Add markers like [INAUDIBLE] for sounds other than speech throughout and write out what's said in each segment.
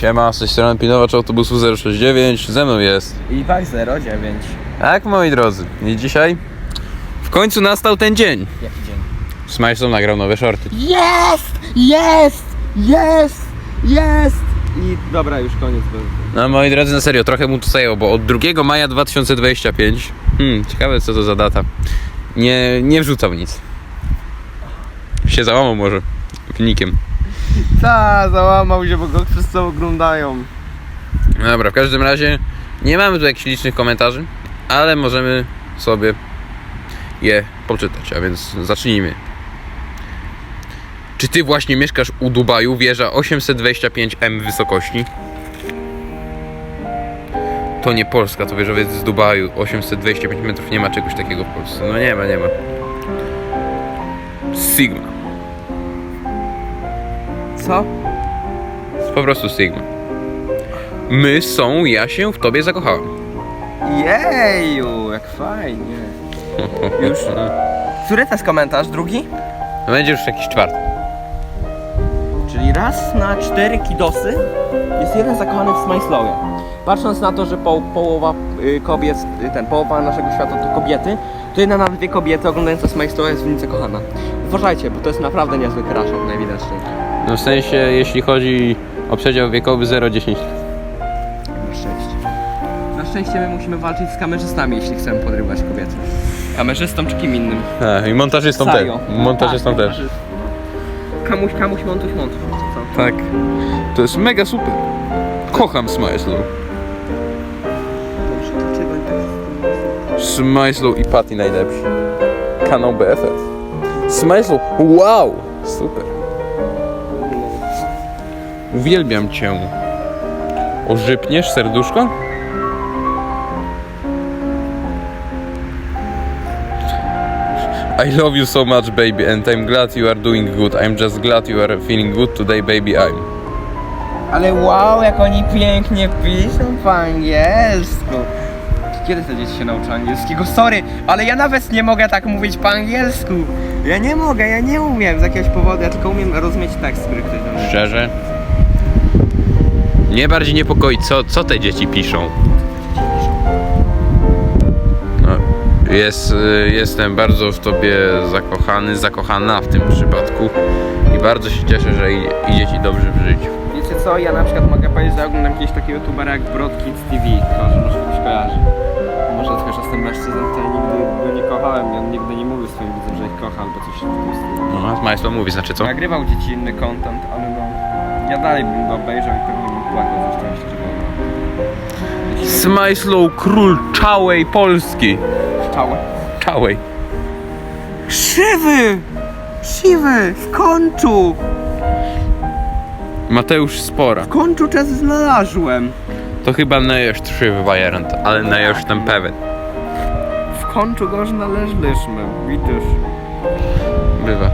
Siema, z tej strony pilnowacz autobusu 069, ze mną jest. I tak 09. Tak, moi drodzy, i dzisiaj w końcu nastał ten dzień. Jaki dzień? Smajson nagrał nowe shorty. Jest! Jest! Jest! Jest! I dobra, już koniec. Bo... No moi drodzy, na serio, trochę mu to zajęło, bo od 2 maja 2025, hmm, ciekawe co to za data, nie, nie wrzucał nic. Się załamał może wynikiem. Ta, załamał się, bo go wszyscy oglądają. Dobra, w każdym razie nie mamy tu jakichś licznych komentarzy, ale możemy sobie je poczytać, a więc zacznijmy. Czy ty właśnie mieszkasz u Dubaju, wieża 825m wysokości? To nie Polska, to wieżowiec z Dubaju, 825 metrów, nie ma czegoś takiego w Polsce. No nie ma, nie ma. Sigma, Co? po prostu Sigma. My są, ja się w tobie zakochałem. Jeju, jak fajnie. Już? [LAUGHS] Który to jest komentarz? Drugi? No będzie już jakiś czwarty. Czyli raz na cztery kidosy jest jeden zakochany w Smajslowie. Patrząc na to, że po, połowa y, kobiet, y, ten, połowa naszego świata to kobiety, to jedna na dwie kobiety oglądające Smajslowa jest w nim zakochana. Uważajcie, bo to jest naprawdę niezły crashek najwidoczniej. No w sensie, jeśli chodzi o przedział wiekowy 0-10. Na szczęście. Na szczęście my musimy walczyć z kamerzystami, jeśli chcemy podrywać kobiety. Kamerzystom czy kim innym? A, I montażystą też. Sajo. Montażystą Tak, też. Kamuś, kamuś, montuś, montuś. Co? Tak. To jest mega super. Kocham Smajslow. Dobrze, dlaczego oni tak Smajslow i Patty najlepsi. Kanał BFF. Smajslow, wow! Super. Uwielbiam cię. Ożypniesz serduszko? I love you so much, baby, and I'm glad you are doing good. I'm just glad you are feeling good today, baby. I'm. Ale wow, jak oni pięknie piszą po angielsku. Kiedy te dzieci się nauczą angielskiego? Sorry, ale ja nawet nie mogę tak mówić po angielsku. Ja nie mogę, ja nie umiem z jakiegoś powodu, ja tylko umiem rozumieć tekst, który ktoś do mnie Szczerze? Mnie bardziej niepokoi, co, co te dzieci piszą. No, jest, y, jestem bardzo w tobie zakochany, zakochana w tym przypadku i bardzo się cieszę, że i- idzie ci dobrze w życiu. Wiecie co, ja na przykład mogę powiedzieć, że oglądam jakiegoś takiego youtubera jak Broad Kids TV, to, że może ktoś kojarzy. Może tylko, że jestem mężczyzną, to ja nigdy go nie kochałem i on nigdy nie mówił swoim widzom, że ich kocha albo coś w tym stylu. Aha, mówi, znaczy co? Nagrywał dziecinny content, ale no... Ja dalej bym go obejrzał i pewnie płakał ze szczęścia, że. Smajslow, król czałej Polski. Szczałe. Czałej. Siwy! Siwy! W końcu! Mateusz Spora. W końcu czas znalazłem! To chyba jest trzy wariant, ale nie jestem pewien. W końcu go znaleźliśmy, widzisz. Bywa.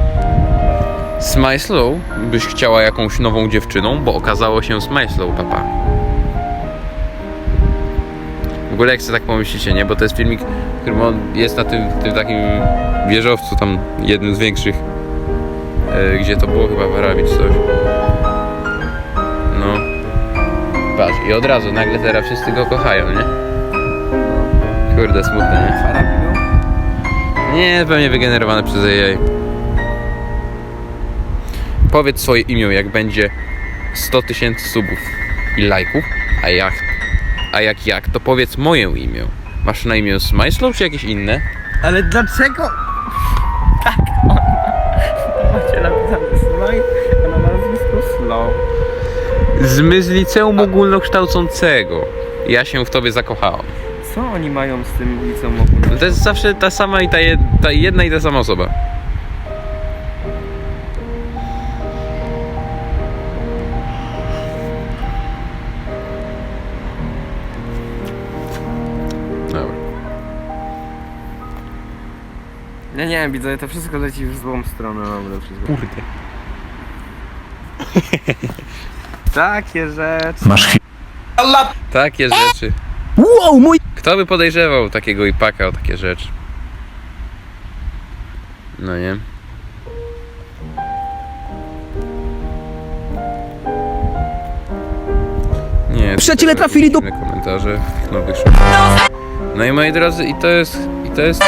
Smajslow byś chciała jakąś nową dziewczyną, bo okazało się Smajslow, papa. W ogóle jak sobie tak pomyślicie, nie? Bo to jest filmik, który on jest na tym, tym takim wieżowcu tam, jednym z większych, e, gdzie to było chyba w Arabii czy coś. No. Patrz, i od razu nagle teraz wszyscy go kochają, nie? Kurde, smutne, nie? Nie, pewnie wygenerowane przez AI. Powiedz swoje imię, jak będzie 100 tysięcy subów i lajków, a jak, a jak jak, to powiedz moje imię. Masz na imię Smajslow czy jakieś inne? Ale dlaczego? Tak, on macie napisane Slow, a na nazwisku Slow. Z liceum ogólnokształcącego. Ja się w tobie zakochałem. Co oni mają z tym liceum? No to jest zawsze ta sama i ta, jed, ta jedna i ta sama osoba. Ja nie wiem, widzę, to wszystko leci w złą stronę, dobra, wszystko. Kurde. [LAUGHS] Takie rzeczy. Masz chwilę. Takie rzeczy. Wow, mój... Kto by podejrzewał takiego ipaka o takie rzeczy? No nie? Nie, Przyjaciele trafili do- komentarze w tych nowych shortach. No i moi drodzy, i to jest, i to jest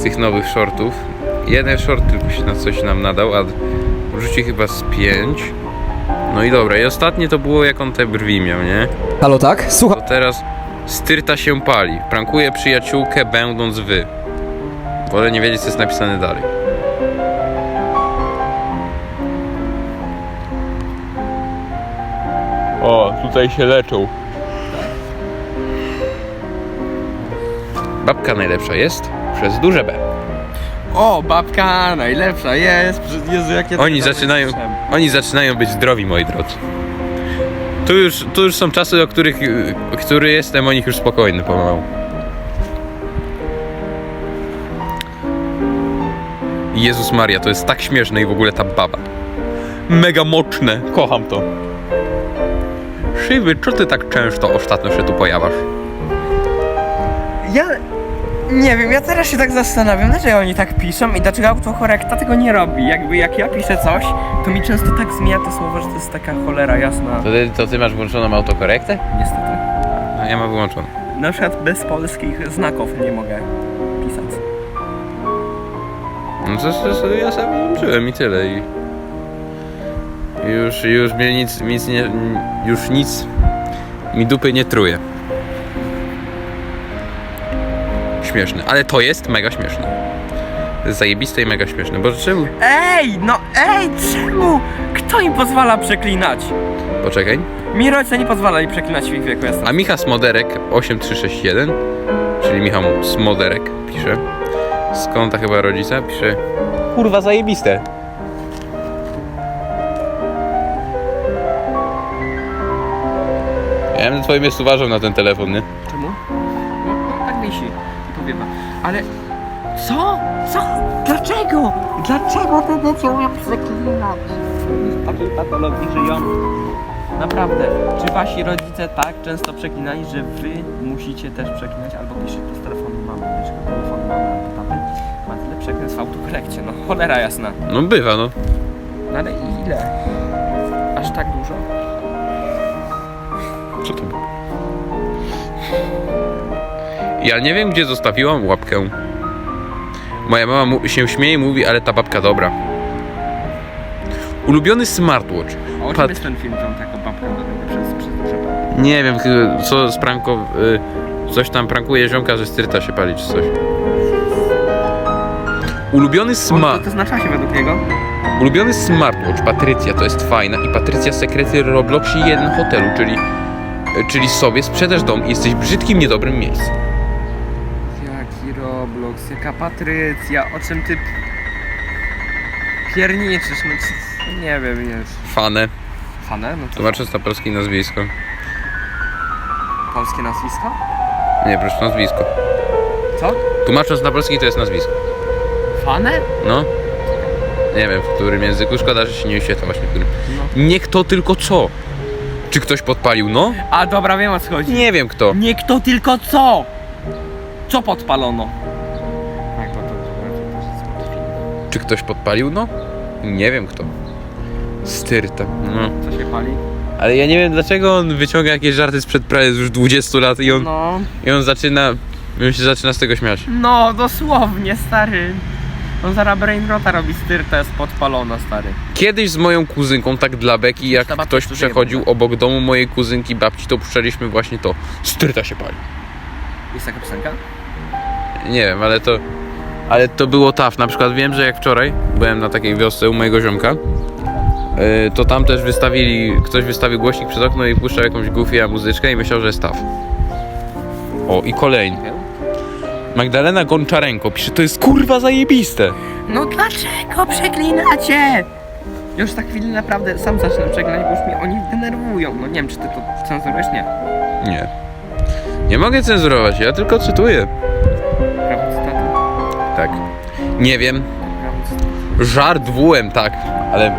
z tych nowych shortów. Jeden short tylko się na coś nam nadał, a wrzuci chyba z pięć. No i dobra, i ostatnie to było jak on te brwi miał, nie? Halo, tak? Słucham. To teraz styrta się pali. Prankuje przyjaciółkę będąc wy. Wolę nie wiedzieć co jest napisane dalej. O, tutaj się leczą. Babka najlepsza jest przez duże B. O, babka najlepsza jest. Jezu, jakie Oni zaczynają, oni zaczynają być zdrowi, moi drodzy. Tu już, tu już są czasy, o których, y, który jestem o nich już spokojny pomału. Jezus Maria, to jest tak śmieszne i w ogóle ta baba. Mega moczne, kocham to. Szywy, co ty tak często ostatnio się tu pojawiasz? Ja nie wiem, ja teraz się tak zastanawiam, dlaczego oni tak piszą i dlaczego autokorekta tego nie robi. Jakby jak ja piszę coś, to mi często tak zmienia to słowo, że to jest taka cholera jasna. To ty, to ty masz włączoną autokorektę? Niestety. A ja mam wyłączoną. Na przykład bez polskich znaków nie mogę pisać. No to, to, to ja sobie włączyłem i tyle i... i Już, już mnie nic, nic nie... Już nic mi dupy nie truje. Śmieszne, ale to jest mega śmieszne. To jest zajebiste i mega śmieszne, bo czemu? Ej, no ej, czemu? Kto im pozwala przeklinać? Poczekaj. Mi rodzice nie pozwalali przeklinać w ich wieku, jestem. A Micha Smoderek 8361, czyli Michał Smoderek pisze. Z konta chyba rodzica pisze. Kurwa zajebiste. Ja bym na twoim miejscu uważał na ten telefon, nie? Czemu? No, no tak wisi i powiewa. Ale co? Co? Dlaczego? Dlaczego te dzieci umieją przeklinać? W takiej patologii żyją. Naprawdę. Czy wasi rodzice tak często przeklinali, że wy musicie też przeklinać? Albo piszecie z telefonu mamy, wiesz, telefonu mamy albo taty. Ma tyle przekleństw w autokorekcie, no cholera jasna. No bywa, no. No ale ile? Aż tak dużo? Ja nie wiem, gdzie zostawiłam łapkę. Moja mama się śmieje i mówi, ale ta babka dobra. Ulubiony smartwatch. A o czym Pat- jest ten film, tam taka babka do tego przez, przez? Nie wiem, co spranko... Y, coś tam prankuje ziomka, że styrta się pali czy coś. Ulubiony. To, to znacza się według niego? Ulubiony smartwatch Patrycja to jest fajna i Patrycja sekrety Robloxie jeden hotelu, czyli, czyli sobie sprzedasz dom i jesteś w brzydkim, niedobrym miejscu. Jaka Patrycja, o czym ty pierniczysz, no c- nie wiem już. Fane. Fanę? No to Zobaczę na polskie nazwisko. polskie nazwisko? Nie, proszę, nazwisko. Co? Tłumacząc na polski to jest nazwisko. Fanę? No. Nie wiem, w którym języku. Szkoda, że się nie wyświetla właśnie w którym. No. Nie kto, tylko co. Czy ktoś podpalił? No. A dobra, wiem o co chodzi. Nie wiem kto. Nie kto, tylko co? Co podpalono? Czy ktoś podpalił? No. Nie wiem kto. Styrta. No. Co się pali? Ale ja nie wiem dlaczego on wyciąga jakieś żarty sprzed prawie już 20 lat i on, No, i on zaczyna. I on się zaczyna z tego śmiać. no dosłownie, stary. On zaraz brainrota robi styrta, jest podpalona, stary. Kiedyś z moją kuzynką, tak dla beki, jak Ta babcia ktoś przechodził obok domu mojej kuzynki babci, to puszczaliśmy właśnie to. Styrta się pali. Jest taka piosenka? Nie wiem, ale to. Ale to było taf. Na przykład wiem, że jak wczoraj byłem na takiej wiosce u mojego ziomka, yy, to tam też wystawili. Ktoś wystawił głośnik przed okno i puszczał jakąś goofy muzyczkę i myślał, że jest taf. O, i kolejny. Magdalena Gonczarenko pisze, to jest kurwa zajebiste. No dlaczego przeklinacie? Już za chwilę naprawdę sam zacznę przeklinać, bo już mnie oni denerwują. No nie wiem, czy ty to cenzurujesz? Nie. Nie. Nie mogę cenzurować, ja tylko cytuję. Nie wiem. Żart WM, tak. Ale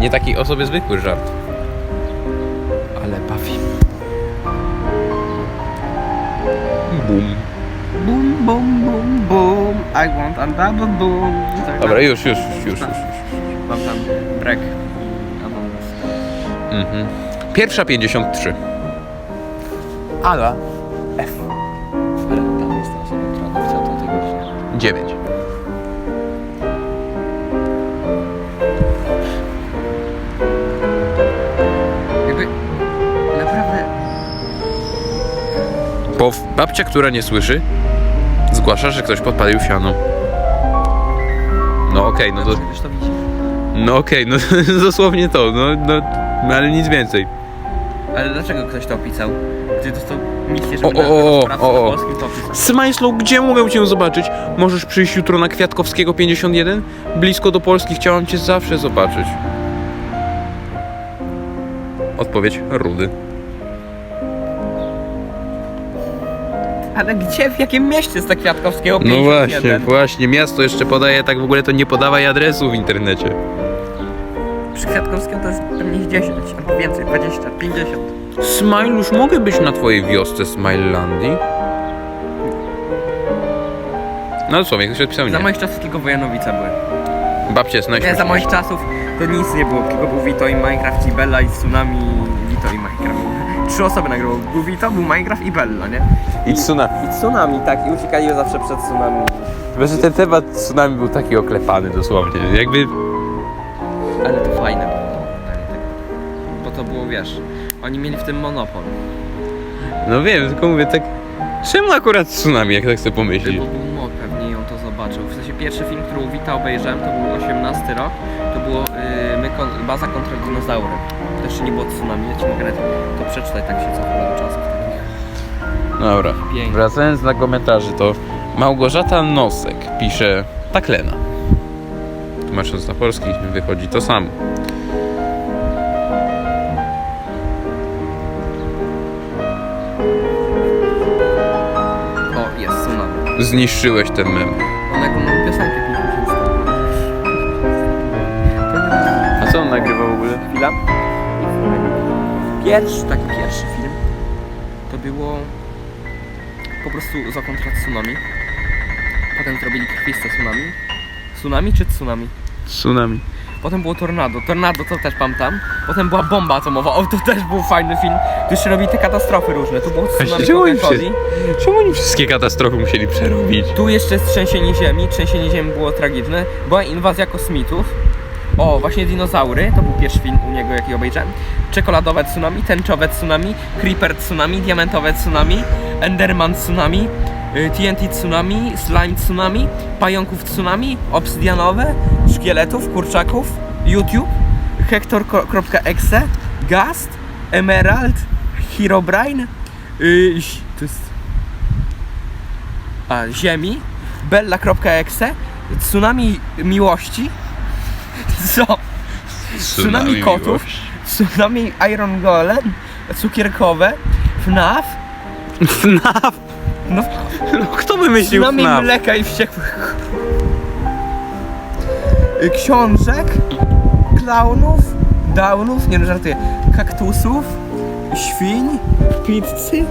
nie taki o sobie zwykły żart. Ale bawi. Bum. Boom, boom, boom, boom. I want a double boom. Tak, Dobra, już, już, już, już. już. Mam tam Us. Mhm. Pierwsza 53. Ala F. Ale tam jest ta osoba, która napisała to o tej godzinie. 9. Bo babcia, która nie słyszy, zgłasza, że ktoś podpalił siano. No okej, no to... No okej, no [LAUGHS] dosłownie to, no, no, no ale nic więcej. Ale dlaczego ktoś to opisał? Gdy dostał misję, O, żeby o, o, o, na o, o. polskim to opisał. Smajslow, gdzie mogę cię zobaczyć? Możesz przyjść jutro na Kwiatkowskiego 51? Blisko do Polski, chciałam cię zawsze zobaczyć. Odpowiedź, Rudy. Ale gdzie, w jakim mieście jest ta Kwiatkowskiego No 51? właśnie, właśnie, miasto jeszcze podaje, tak w ogóle to nie podawaj adresu w internecie. Przy Kwiatkowskim to jest pewnie 10, albo więcej, 20, 50. Smajlusz, mogę być na twojej wiosce Smilelandii? No dosłownie, ktoś odpisał Za nie. moich czasów tylko Wojanowice były. Babcia jest Nie, za najśmieszniejsza. moich czasów to nic nie było, tylko był Vito i Minecraft i Bella i Tsunami Trzy osoby nagrywały. Był Vito, był Minecraft i Bella, nie? I tsunami. I Tsunami, tak, i uciekali zawsze przed Tsunami. Chyba, że ten temat tsunami był taki oklepany dosłownie. Jakby Ale to fajne było. Bo to było, wiesz, oni mieli w tym monopol. No wiem, tylko mówię tak. Czemu akurat tsunami, jak tak sobie Bo pomyślisz? był mod pewnie i on to zobaczył. W sensie pierwszy film, który u Wita obejrzałem, to był 18 rok. To było yy, my kon- baza kontra dinozaury. To jeszcze nie było tsunami, ja ci mogę nawet to przeczytać, tak się cofnę do czasów takich. Dobra. Pięknie. Wracając na komentarze, to Małgorzata Nosek pisze tak Lena. Tłumacząc na polski wychodzi to samo. O, jest tsunami. Zniszczyłeś ten mem. Co on nagrywa w ogóle? Chwila. Pierwszy, taki pierwszy film, to było po prostu za kontra tsunami. Potem zrobili krwiste tsunami. Tsunami czy tsunami? Tsunami. Potem było Tornado. Tornado to też pamiętam. Potem była bomba atomowa. O, to też był fajny film. Tu jeszcze robi te katastrofy różne. Tu było tsunami czemu się- Coca-Coli. Czemu oni wszystkie katastrofy musieli przerobić? Tu jeszcze jest trzęsienie ziemi. Trzęsienie ziemi było tragiczne. Była inwazja kosmitów. O, właśnie dinozaury. To był pierwszy film u niego, jaki obejrzałem. Czekoladowe tsunami, tęczowe tsunami, creeper tsunami, diamentowe tsunami, enderman tsunami, y, TNT tsunami, slime tsunami, pająków tsunami, obsydianowe, szkieletów, kurczaków, YouTube, hector.exe, gast, emerald, herobrine, y, ś- to jest a, ziemi, bella.exe, tsunami miłości, co? Tsunami kotów, tsunami Iron Golem, cukierkowe, FNAF, FNAF! no. No, kto wymyślił tsunami FNAF? mleka i wściekłych. Y, książek, klaunów, downów, nie no żartuję, kaktusów, świń, pizzy,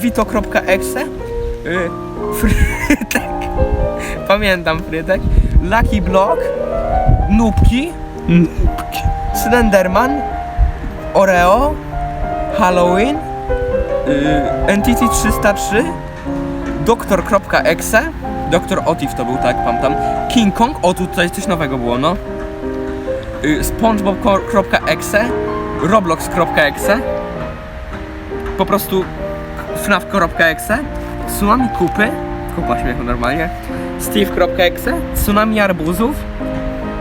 vito.exe, y, [LAUGHS] frytek, pamiętam frytek, Lucky Block, nubki, Slenderman, Oreo, Halloween, y, Entity 303, Doktor.exe, Doktor Otif to był, tak, pamiętam, King Kong, o tu tutaj coś nowego było, no, y, Spongebob.exe, Roblox.exe, po prostu FNAF.exe, Tsunami Kupy, kupa śmiechu normalnie, Steve.exe, Tsunami Arbuzów,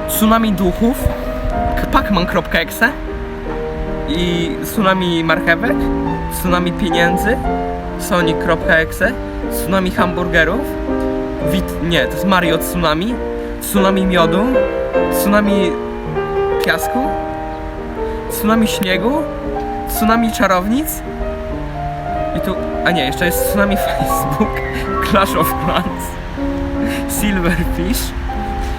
Tsunami Duchów, Pacman.exe i Tsunami Marchewek, Tsunami Pieniędzy, Sonic.exe, Tsunami Hamburgerów, Wit... nie, to jest Mario Tsunami, Tsunami Miodu, Tsunami Piasku, Tsunami Śniegu, Tsunami Czarownic i tu... a nie, jeszcze jest Tsunami [LAUGHS] Facebook, Clash of Clans, Silverfish,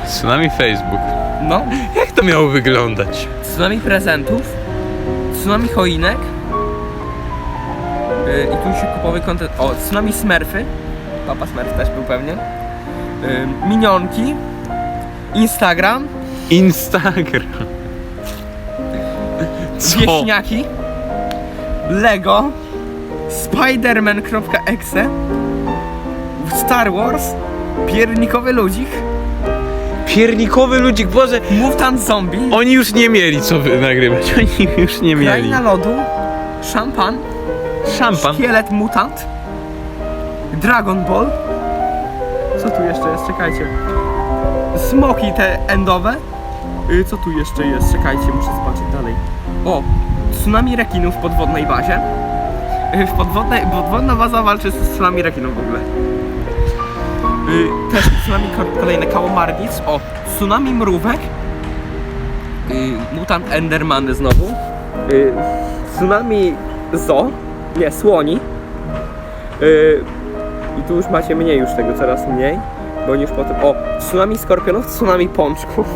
Tsunami Facebook. No, Jak to miało wyglądać? Tsunami prezentów, tsunami choinek yy, i tu się kupowy kontent. O, tsunami smurfy. Papa Smurf też był pewnie. Yy, minionki. Instagram. Instagram. [LAUGHS] Co? Wieśniaki. Lego, Spiderman.exe, Star Wars, Piernikowy Ludzik, Piernikowy ludzik, Boże, Mutant Zombie, oni już nie mieli co wy- nagrywać, [LAUGHS] oni już nie mieli. Kraina Lodu, Szampan, Szampan. Szkielet Mutant, Dragon Ball. Co tu jeszcze jest? Czekajcie. Smoki te endowe. Y, Co tu jeszcze jest? Czekajcie, muszę zobaczyć dalej. O, tsunami rekinów w podwodnej bazie. Y, W podwodnej, podwodna baza walczy z tsunami rekinów w ogóle. Y, Też tsunami ko- kolejne kałamarnic. O, tsunami mrówek. Y, Mutant Endermany znowu. Y, Tsunami zo. Nie, słoni. Y, I tu już macie mniej już tego, coraz mniej. Bo już potem... O, tsunami skorpionów, tsunami pączków.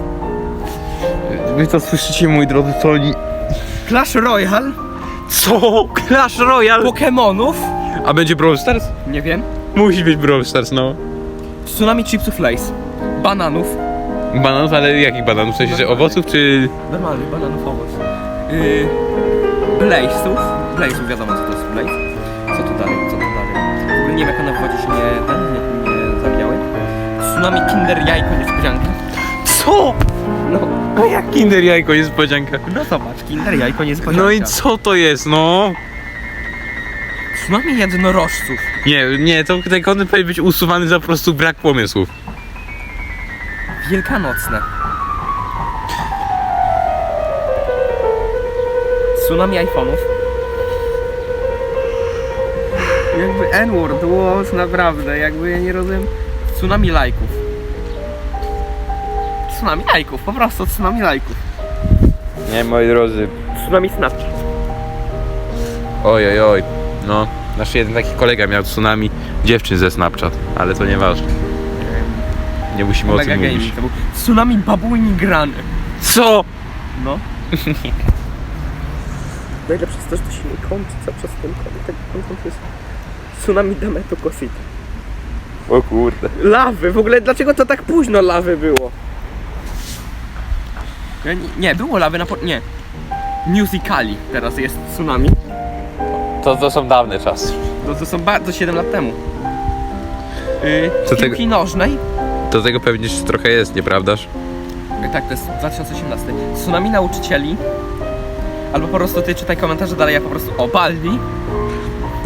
Wy to słyszycie, moi drodzy, to oni... Clash Royale, Co? Clash Royale? Pokemonów. A będzie Brawl Stars? Nie wiem. Musi być Brawl Stars, no. Tsunami chipsów Lays. Bananów. Bananów, ale jakich bananów? W sensie, że owoców, czy... Normalnych bananów owoc. Yy, Blaze'ów. Blaze'ów wiadomo co to jest Blaze. Co tu dalej, co tu dalej. W ogóle nie wiem jak one w wodzie się nie, ten, nie, nie zabijały. Tsunami Kinder Jajko Niespodzianka. Co? No, No jak Kinder Jajko niespodzianka? no zobacz, Kinder Jajko Niespodzianka. No i co to jest, no? Tsunami jednorożców. Nie, nie, to ten kontent powinien być usuwany za po prostu brak pomysłów. Wielkanocne. Tsunami iPhone'ów. Jakby N-word was naprawdę, jakby ja nie rozumiem. Tsunami lajków. Tsunami lajków, po prostu tsunami lajków. Nie, moi drodzy. Tsunami Snapchat. Oj, oj, oj. No, nasz jeden taki kolega miał tsunami dziewczyn ze Snapchat, ale to nieważne. Nie musimy o Mega tym gaming mówić. to był. Tsunami babuini grany. Co? No. [LAUGHS] Najlepsze jest to, że to się nie kończy, co przez ten kontent, kontent jest Tsunami Dameto Cosita. O kurde. Lawy, w ogóle dlaczego to tak późno lawy było? Ja Nie, nie było lawy na po... nie. Musicali teraz jest tsunami. To, to są dawne czasy. To, to są bardzo 7 lat temu. Yy, Co piłki tego- nożnej. Do tego pewnie jeszcze trochę jest, nieprawdaż? Yy, Tak, to jest 2018. Tsunami nauczycieli. Albo po prostu ty czytaj komentarze dalej, ja po prostu o Baldi.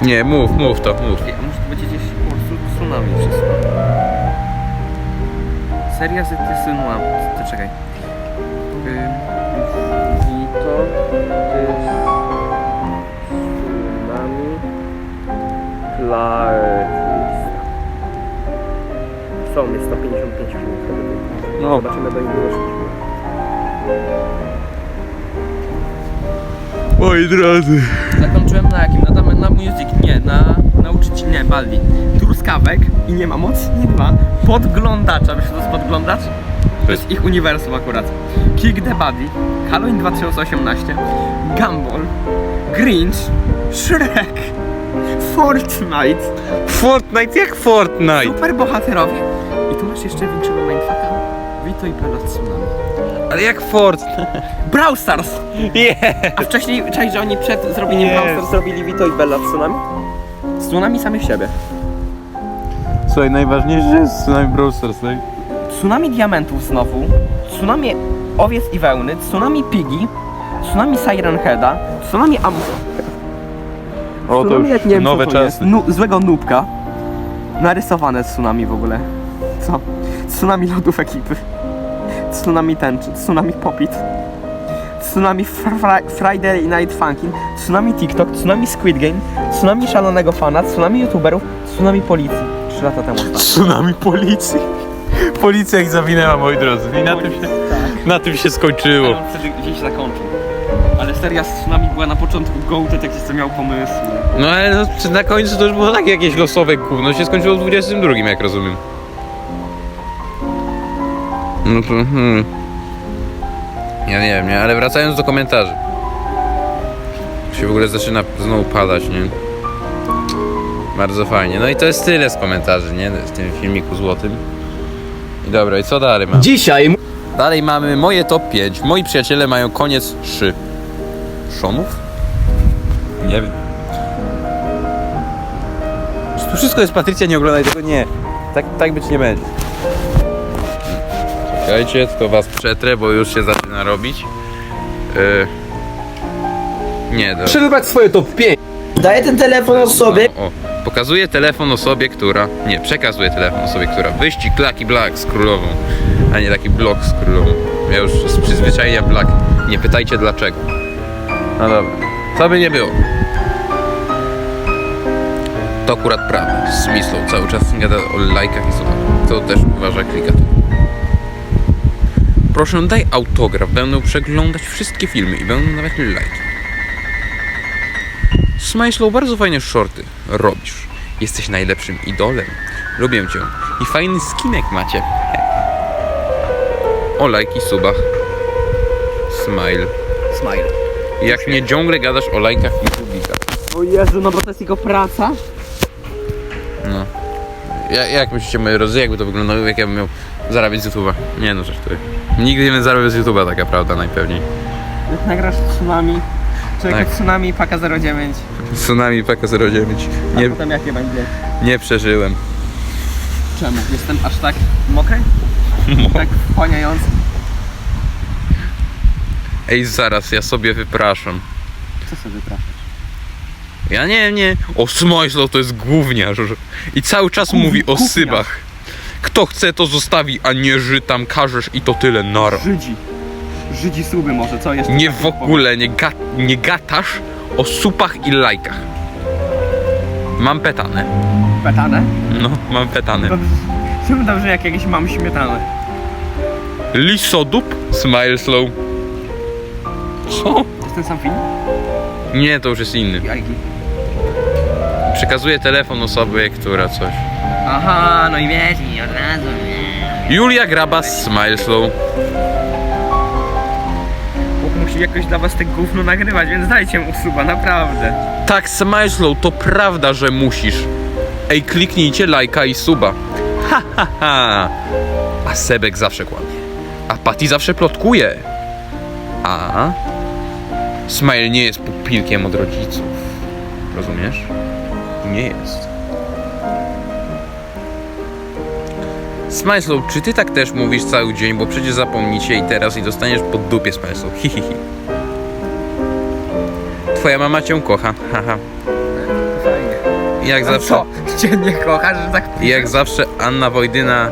Nie, mów, mów to, mów. Muszę to będzie gdzieś po prostu tsunami wszystko. Seria z ty synła. To czekaj. Ym, I to Clarissa. Są, jest 155 filmów. wtedy. No. Zobaczymy do innego szliśmy. Moi drodzy. Zakończyłem na jakim? Na, na music, nie, na nauczyciel, nie, Baldi. Truskawek i nie ma moc, nie ma. Podglądacza, wiesz co to jest podglądacz? To jest ich uniwersum akurat. Kick the Buddy, Halloween 2018, Gumball, Grinch, Shrek, Fortnite, Fortnite jak Fortnite? super bohaterowie. I tu masz jeszcze większego mindfucka. Vito i Bella Tsunami. Ale jak Fortnite? [LAUGHS] Brawl Stars! Yeah. A wcześniej, cześć, że oni przed zrobieniem. Brawl Stars zrobili Vito i Bella Tsunami? Z tsunami samych siebie. Słuchaj, najważniejsze jest tsunami Brawl Stars, tak? Tsunami diamentów znowu, tsunami owiec i wełny, tsunami pigi, tsunami Siren Heada, tsunami am... O, to tsunami, już jak nie wiem, co nowe to czasy. Jest, nu, złego nubka. Narysowane tsunami w ogóle. Co? Tsunami lodów ekipy. Tsunami tęczy, tsunami popit. Tsunami fri Friday Night Funkin', tsunami TikTok, tsunami Squid Game, tsunami szalonego fana, tsunami youtuberów, tsunami policji. Trzy lata temu ostatnio. Tsunami policji. Policja ich zawinęła, moi drodzy. I na tym się, na tym się skończyło. Wtedy gdzieś zakończył. Ale seria z tsunami była na początku gołty, tak co miał pomysły. No ale no, czy na końcu to już było takie jakieś losowe gówno. Się skończyło w 22, jak rozumiem. No to hmm. Ja nie wiem, nie? Ale wracając do komentarzy. Się w ogóle zaczyna znowu padać, nie? Bardzo fajnie. No i to jest tyle z komentarzy, nie? W tym filmiku złotym. I dobra, i co dalej mamy? Dzisiaj Dalej mamy moje top 5. Moi przyjaciele mają koniec szy. Szonów? Nie wiem. Tu wszystko jest Patrycja, nie oglądaj tego, nie. Tak, tak być nie będzie. Czekajcie, tylko was przetrę, bo już się zaczyna robić. Yy... Nie, dobra. Przerywać swoje top 5. Daję ten telefon osobie. O, pokazuje telefon osobie, która. Nie, przekazuje telefon osobie, która. Wyścig Lucky Black z królową, a nie taki blok z królową. Ja już z przyzwyczajenia Black. Nie pytajcie dlaczego. No dobra. Co by nie było. To akurat prawda. Z Mislą cały czas gada o lajkach i subach. To też uważa klika. Proszę daj autograf. Będę przeglądać wszystkie filmy i będą nawet lajki. Smajslow, bardzo fajne shorty robisz. Jesteś najlepszym idolem. Lubię cię. I fajny skinek macie. O lajki, subach. Smile. Smile. Jak nie ciągle gadasz o lajkach i subikach. O Jezu, no bo to jest jego praca. No. Ja, jak myślicie, moje rodzy, jakby to wyglądało, jak ja bym miał zarabiać z YouTube'a? Nie no, tutaj. Nigdy nie będę zarabiał z YouTube'a, taka prawda, najpewniej. Jak nagrasz tsunami, człowiek Tak. tsunami paka 09, Tsunami PK 09. a Nie, potem jakie będzie? nie przeżyłem. Czemu? Jestem aż tak mokry? [LAUGHS] Tak wchłaniający? Ej, zaraz, ja sobie wypraszam. Co sobie wypraszasz? Ja nie, nie. O, Smajslow to jest gówniarz. I cały czas mówi o gówniarz. sybach. Kto chce, to zostawi, a nie, że tam każesz i to tyle, nara. Żydzi. Żydzi suby może, co jeszcze? Nie tak w ogóle, nie, ga, nie gatasz o supach i lajkach. Mam petanę. powiem? Petanę? No, mam petanę. Dobrze. Czemu dobrze jak jakieś mam śmietanę? Lisodup, Smileslow. Co? To jest ten sam film? Nie, to już jest inny. Jajki. Przekazuje telefon osobie, która coś. Aha, no i wiesz, i od razu. Julia Grabas, Smileslow. Bóg musi jakoś dla was te gówno nagrywać, więc dajcie mu suba, naprawdę. Tak, Smileslow, to prawda, że musisz. Ej, kliknijcie lajka i suba. Ha, ha, ha. A Sebek zawsze kłamie. A Patty zawsze plotkuje. A Smile nie jest pupilkiem od rodziców. Rozumiesz? Nie jest. Smileslow, czy ty tak też mówisz cały dzień, bo przecież zapomnicie i teraz i dostaniesz pod dupie Smileslow. Hi, hi, hi. Twoja mama cię kocha. Haha. Jak zawsze. co? Cię nie kochasz, że tak I jak zawsze Anna Wojdyna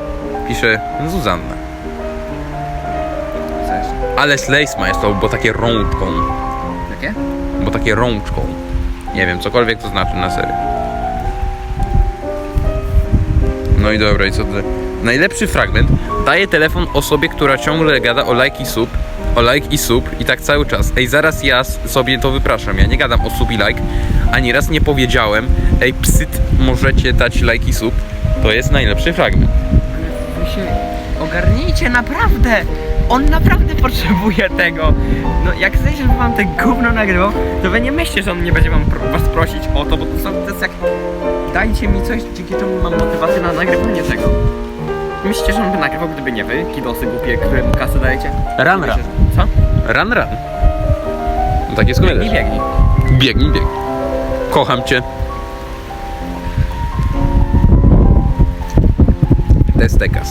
pisze Zuzanna. Chcesz? Ale Slay Smile bo takie rączką. Bo takie rączką. Nie wiem, cokolwiek to znaczy na serio. No i dobra, i co to? Najlepszy fragment daje telefon osobie, która ciągle gada o like i sub, o like i sub i tak cały czas. Ej, zaraz ja sobie to wypraszam. Ja nie gadam o sub i like, ani raz nie powiedziałem, ej, psyt, możecie dać like i sub. To jest najlepszy fragment. Wy się ogarnijcie, naprawdę! On naprawdę [LAUGHS] potrzebuje tego! No jak chcecie, żeby wam te gówno nagrywał, to wy nie myślcie, że on nie będzie wam pro- was prosić o to, bo to, są, to jest jak... Dajcie mi coś, dzięki czemu mam motywację na nagrywanie tego. Myślicie, że on by nagrywał, gdyby nie wy, kidosy głupie, którym kasę dajecie? Run, Myślę, run. że- Co? Run, run. No tak jest Biegnij, komentarz. biegnij. Biegnij, biegnij. Kocham cię. Destekas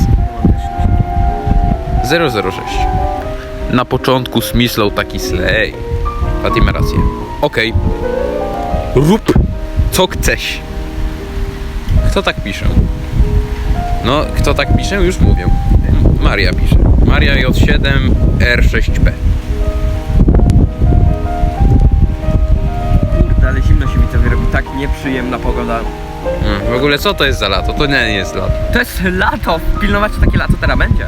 006 Na początku smyslał taki slej Patty ma rację Okej Rób co chcesz Kto tak pisze? No, kto tak pisze? Już mówię Maria pisze Maria J7 R6P Kurde, ale zimno się mi to wyrobi, tak nieprzyjemna pogoda. Mm, W ogóle co to jest za lato? To nie jest lato. To jest lato! Pilnować, takie lato teraz będzie.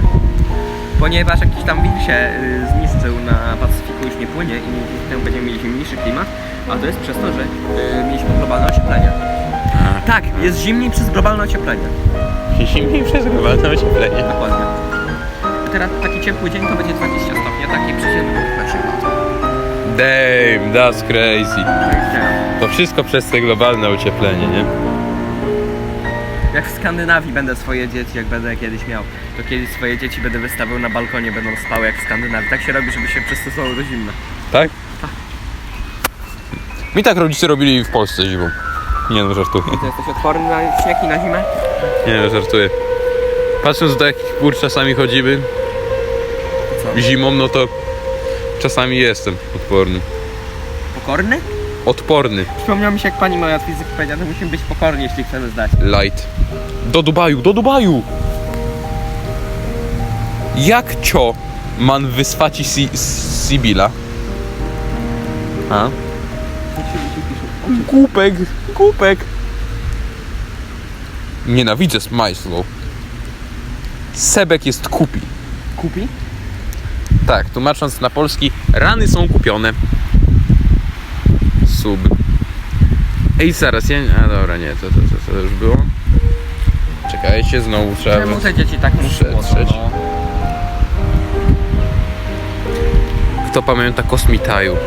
Ponieważ jakiś tam wir się y, zniszczył na Pacyfiku, już nie płynie i temu będziemy mieli zimniejszy klimat, a to jest przez to, że y, mieliśmy globalne ocieplenie. Tak, jest zimniej przez globalne ocieplenie. [LAUGHS] Zimniej przez globalne ocieplenie. Dokładnie. Teraz taki ciepły dzień to będzie 20 stopni, a taki przeciętny na przykład. Damn, that's crazy. Tak. To wszystko przez te globalne ocieplenie, nie? Jak w Skandynawii będę swoje dzieci, jak będę kiedyś miał, to kiedyś swoje dzieci będę wystawiał na balkonie, będą spały jak w Skandynawii. Tak się robi, żeby się przystosowało do zimna. Tak? Mi tak rodzice robili w Polsce zimą. Nie no, żartuję. Ty jesteś odporny na śnieg i na zimę? Nie no, żartuję. Patrząc do jakich pór czasami chodzimy Co? zimą, no to czasami jestem odporny. Pokorny? Odporny. Przypomniał mi się, jak pani moja fizyki powiedziała, że musimy być pokorni, jeśli chcemy zdać. Light. Do Dubaju, do Dubaju! Jak cio man wyswaci si, Sibila? A? Głupek, głupek. Nienawidzę Smajslow. Sebek jest kupi. Kupi? Tak, tłumacząc na polski, rany są kupione. Sub. Ej, zaraz, ja... A dobra, nie, to, to, to, to już było. Czekajcie, znowu trzeba... Czemu te dzieci tak muszą? Kto pamięta Kosmitaju?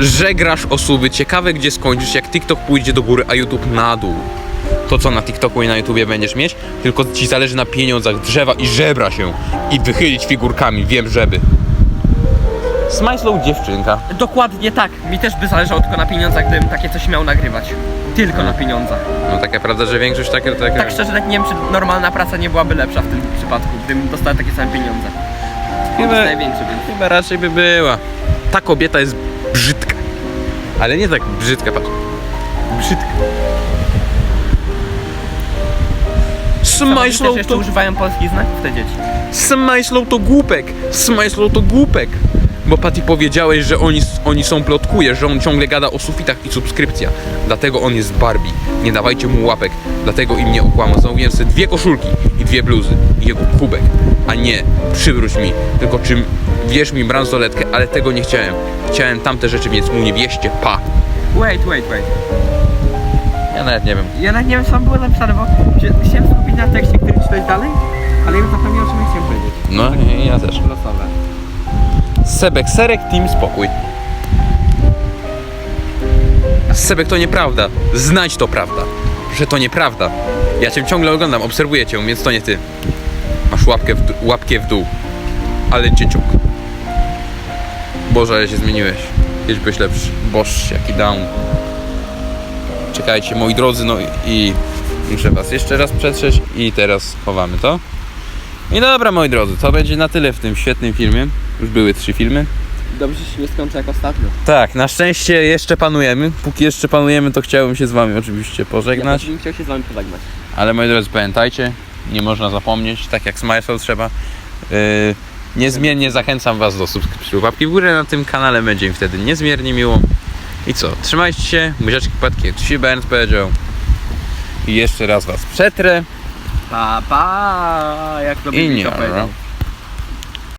Żegrasz osoby, ciekawe gdzie skończysz, jak TikTok pójdzie do góry, a YouTube na dół. To co na TikToku i na YouTubie będziesz mieć, tylko ci zależy na pieniądzach drzewa i żebra się i wychylić figurkami, wiem żeby. Smajslow dziewczynka. Dokładnie tak. Mi też by zależało tylko na pieniądzach, gdybym takie coś miał nagrywać. Tylko na pieniądzach. No taka prawda, że większość takie... takie... Tak szczerze, tak nie wiem, czy normalna praca nie byłaby lepsza w tym przypadku, gdybym dostał takie same pieniądze. Chyba- Chyba największy więc. Chyba raczej by była. Ta kobieta jest brzydka. Ale nie tak brzydka, patrz. Brzydka. Smajslow Smajslow jeszcze to... używają polskich znaków te dzieci. Smajslow to głupek. Smajslow to głupek. Bo Patty powiedziałeś, że oni, oni są plotkuje, że on ciągle gada o sufitach i subskrypcja. Dlatego on jest Barbie. Nie dawajcie mu łapek. Dlatego im nie okłamał. Zamówiłem sobie dwie koszulki i dwie bluzy. I jego kubek. A nie, przywróć mi. Tylko czym, wierz mi bransoletkę, ale tego nie chciałem. Chciałem tamte rzeczy, więc mu nie wieście. Pa. Wait, wait, wait. Ja nawet nie wiem. Ja nawet nie wiem, co tam było napisane, bo chcia- chciałem skupić na tekście, który czytać dalej, ale już zapomniałem, o czym chciałem powiedzieć. No, ja też. Losowe. Sebek, Serek, Team, spokój. Sebek, to nieprawda. Znajdź to prawda. Że to nieprawda. Ja cię ciągle oglądam, obserwuję cię, więc to nie ty. Masz łapkę w, dół- łapkę w dół. Ale cieciuk. Boże, ale się zmieniłeś. Kiedyś byłeś lepszy. Boż, jaki down. Czekajcie, moi drodzy, no i muszę was jeszcze raz przetrzeć i teraz chowamy to. I dobra, moi drodzy, to będzie na tyle w tym świetnym filmie. Już były trzy filmy. Dobrze że się nie skończy jak ostatnio. Tak, na szczęście jeszcze panujemy. Póki jeszcze panujemy, to chciałbym się z wami oczywiście Ja pożegnać. bym chciał się z wami pożegnać. Ale moi drodzy, pamiętajcie, nie można zapomnieć, tak jak Smile trzeba. Yy, niezmiennie zachęcam was do subskrypcji łapki w górę na tym kanale, będzie mi wtedy niezmiernie miło. I co, trzymajcie się, buziaczki patki, jak ci Bernd powiedział. I jeszcze raz was przetrę Pa, pa, jak to i by nie. powiedział.